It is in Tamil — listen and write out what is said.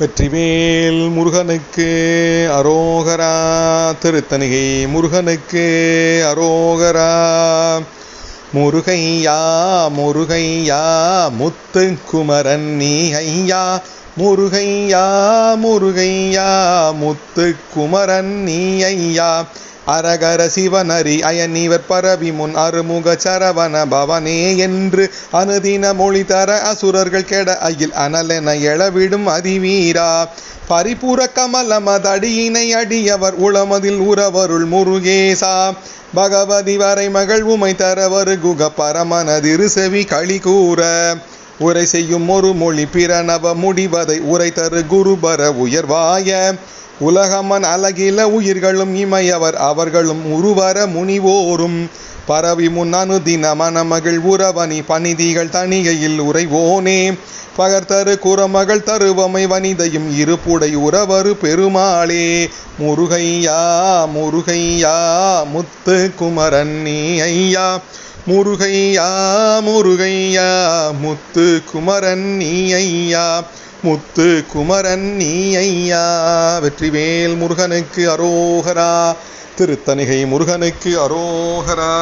வெற்றிவேல் முருகனுக்கு அரோகரா திருத்தணிகை முருகனுக்கு அரோகரா. முருகையா முருகையா முத்து குமரன் நீ ஐயா. முருகையா முருகையா முத்து குமரன் நீ ஐயா அரகர சிவனரி அயனிவர் பரவி முன் அருமுக சரவண பவனே என்று அனுதின மொழி தர அசுரர்கள் கெட அயில் அனலென எழவிடும் அதிவீரா. பரிபூர கமலமதடியினை அடியவர் உளமதில் உறவருள் முருகேசா. பகவதி வரை மகள் உமை தரவரு குக பரமனதிரு செவி களி கூற உரை செய்யும் ஒரு மொழி பிறனவ முடிவதை உரை தரு குருபர உயர்வாய. உலகமன் அழகில உயிர்களும் இமையவர் அவர்களும் உருவர முனிவோரும். பரவி முன்னனு தின மணமகள் உறவனி பணிதிகள் தனிகையில் உறைவோனே. பகர்தரு குரமகள் தருவமை வனிதையும் இருப்புடை உறவரு பெருமாளே. முருகையா முருகையா முத்து குமரன் நீ ஐயா. முருகையா முருகையா முத்து குமரன் நீ ஐயா முத்து குமரன் நீ ஐயா வெற்றிவேல் முருகனுக்கு அரோகரா திருத்தணிகை முருகனுக்கு அரோகரா.